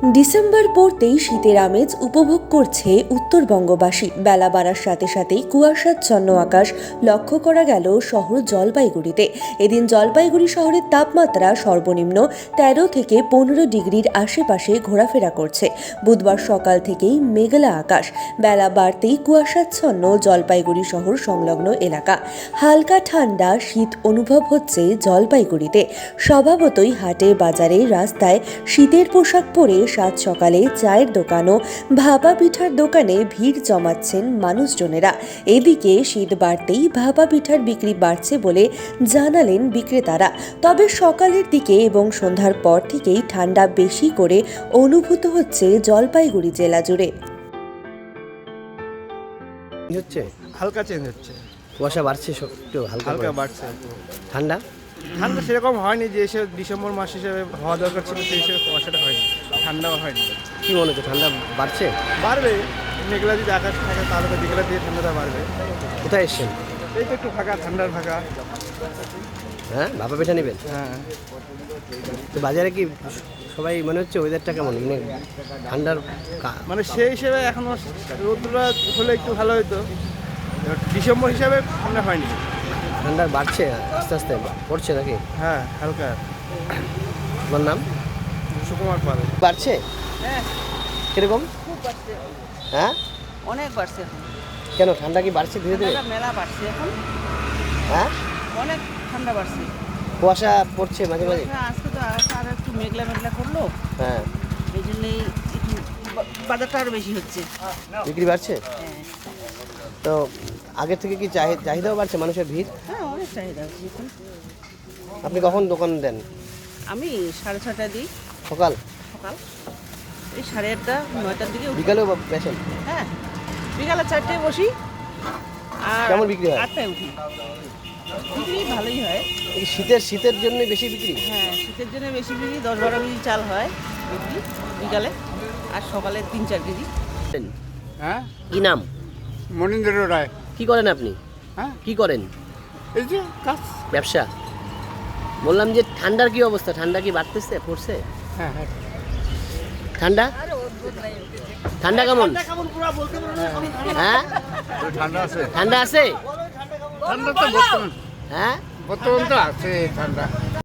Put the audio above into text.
December পড়তেই শীতের আমেজ উপভোগ করছে উত্তরবঙ্গবাসী। বেলা বাড়ার সাথে সাথেই কুয়াশাচ্ছন্ন আকাশ লক্ষ্য করা গেল শহর জলপাইগুড়িতে। এদিন জলপাইগুড়ি শহরের তাপমাত্রা সর্বনিম্ন তেরো থেকে পনেরো ডিগ্রির আশেপাশে ঘোরাফেরা করছে। বুধবার সকাল থেকেই মেঘলা আকাশ। বেলা বাড়তেই কুয়াশাচ্ছন্ন জলপাইগুড়ি শহর সংলগ্ন এলাকা। হালকা ঠান্ডা শীত অনুভব হচ্ছে জলপাইগুড়িতে। স্বভাবতই হাটে বাজারে রাস্তায় শীতের পোশাক পরে সাত সকালে চায়ের দোকান ও ভাপা পিঠার দোকানে ভিড় জমাচ্ছেন মানুষজনেরা। এদিকে শীত বাড়তেই ভাপা পিঠার বিক্রি বাড়ছে বলে জানালেন বিক্রেতারা। তবে সকালের দিকে এবং সন্ধ্যার পর থেকেই ঠান্ডা বেশি করে অনুভূত হচ্ছে জলপাইগুড়ি জেলা জুড়ে। হচ্ছে? হালকা চেঞ্জ হচ্ছে। কুয়াশা বাড়ছে সব একটু হালকা হালকা বাড়ছে। ঠান্ডা? ঠান্ডা সেরকম হয়নি যে এসে ডিসেম্বর মাস হিসেবে হওয়া দরকার ছিল সেই হিসেবে কুয়াশাটা হয়নি ঠান্ডাও হয়নি। কি মনে হচ্ছে ঠান্ডা বাড়ছে? বাড়বে মেঘলা যদি আকাশ থাকে তাহলে তো বিকেলের দিয়ে ঠান্ডাটা বাড়বে। কোথায় এসছেন? এই তো একটু ফাঁকা ঠান্ডার ফাঁকা। হ্যাঁ ভাপা পিঠা নেবেন? হ্যাঁ। তো বাজারে কি সবাই মনে হচ্ছে ওয়েদারটা কেমন? মানে ঠান্ডার মানে সেই হিসেবে এখনও রোদ্রটা হলে একটু ভালো হতো ডিসেম্বর হিসাবে ঠান্ডা হয়নি। ঠান্ডা বাড়ছে আস্তে আস্তে পড়ছে নাকি? হ্যাঁ হালকা। তোমার নাম? সুকুমার পাল। বাড়ছে? হ্যাঁ। কীরকম? খুব বাড়ছে। হ্যাঁ? অনেক বাড়ছে কেন ঠান্ডা কি বাড়ছে ধীরে ধীরে? মেলা বাড়ছে এখন। হ্যাঁ? অনেক ঠান্ডা বাড়ছে। কুয়াশা পড়ছে মাঝে মাঝে? হ্যাঁ, আজকে তো আর একটু মেঘলা মেঘলা করল। হ্যাঁ। এই জন্যই বাজারটা আরও বেশি হচ্ছে। বিক্রি বাড়ছে? হ্যাঁ। তো আগের থেকে কি চাহি- চাহিদাও বাড়ছে মানুষের ভিড়? হ্যাঁ অনেক চাহিদা এখন। আপনি কখন দোকান দেন? আমি সাড়ে ছটায় দিই। সকাল? সকাল। এই সাড়ে আটটা নয়টার দিকে বিকালেও বেছেন হ্যাঁ বিকালে চারটায় বসি। আর কেমন বিক্রি হয়? আটটায় উঠি। বিক্রি ভালোই হয়। এই শীতের শীতের জন্য বেশি বিক্রি? হ্যাঁ শীতের জন্য বেশি বিক্রি দশ বারো কেজি চাল হয় বিক্রি বিকালে। আর সকালে তিন চার কেজি। হ্যাঁ? কি নাম? মনীন্দ্র রায়। কি করেন আপনি? হ্যাঁ। কি করেন? এই যে কাজ। ব্যবসা? বললাম যে ঠান্ডার কি অবস্থা? ঠান্ডা কি বাড়তেছে পড়ছে? হ্যাঁ হ্যাঁ। ঠান্ডা? ঠান্ডা কেমন? হ্যাঁ? ঠান্ডা আছে। ঠান্ডা আছে? ঠান্ডা তো বর্তমান হ্যাঁ? বর্তমান তো আছে ঠান্ডা।